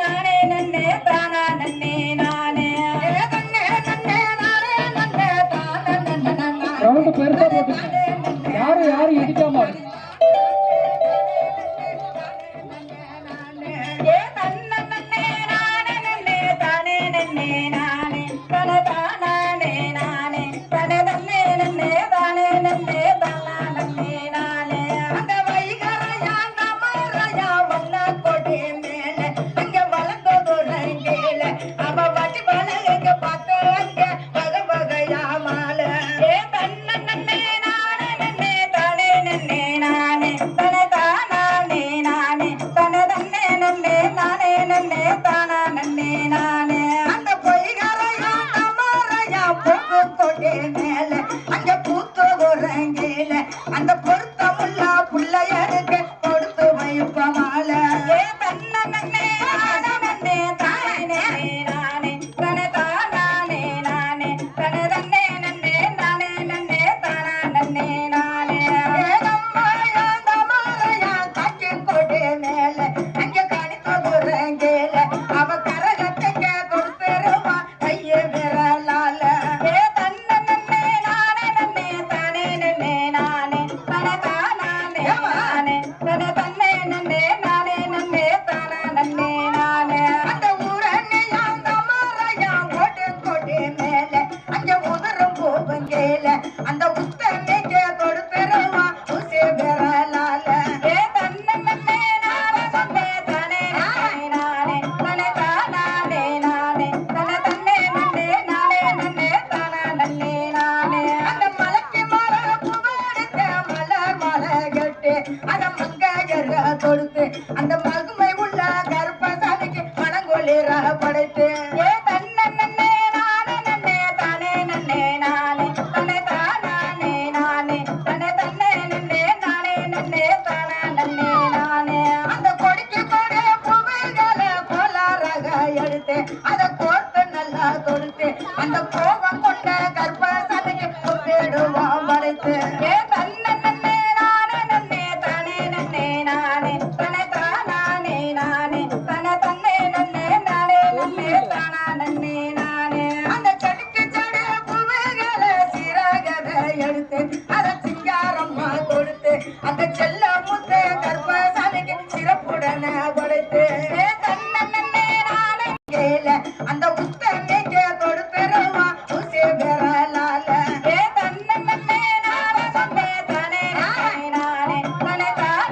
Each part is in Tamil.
நானே தானே அந்த புத்தனை கொடுத்துருவா உசே பெறலால ஏ தன்னே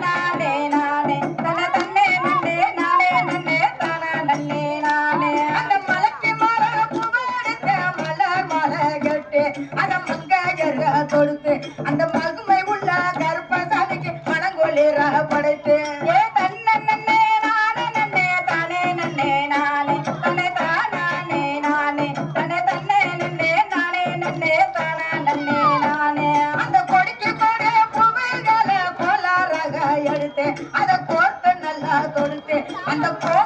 நானே நானே தன தன்னே நன்னே நானே நன்னே தன நன்னே அந்த மலைக்கு மர புகழ்த்த மலர் மலகட்டு அத கொடுத்து அந்த கொடுத்தேன். அதை கோர்த்து நல்லா கொடுத்தேன். அந்த கோ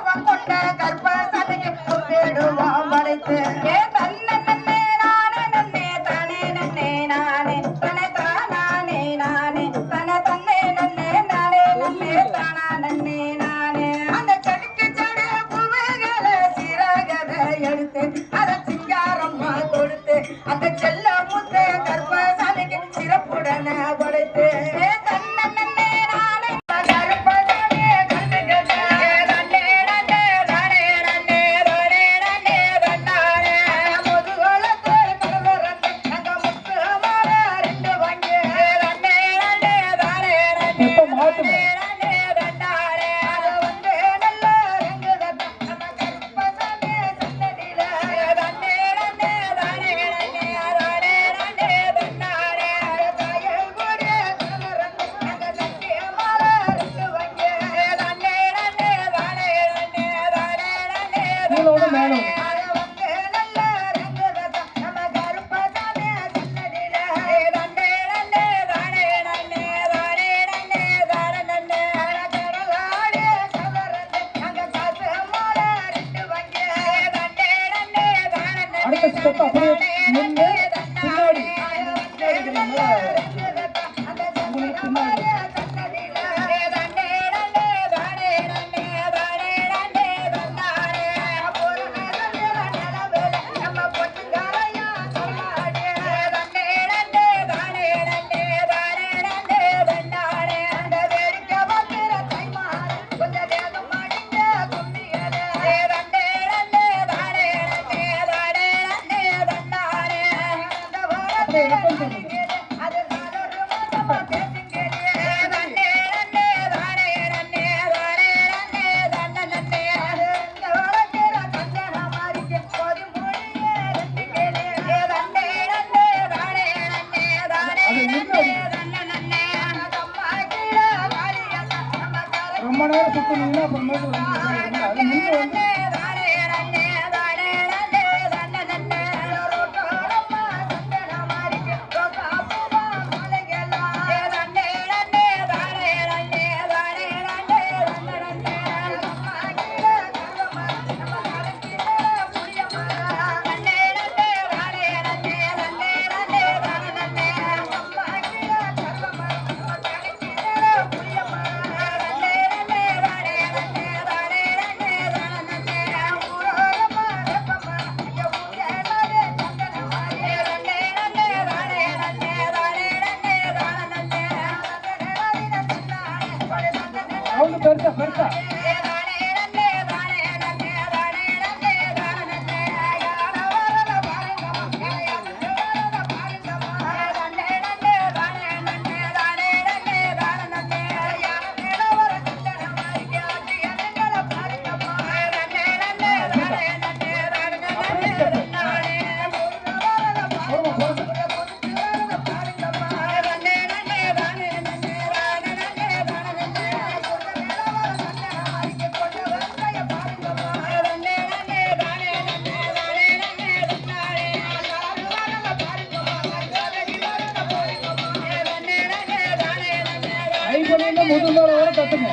பெருசா சொன்னீங்கன்னா முதல் நாள் வரை கட்டுங்க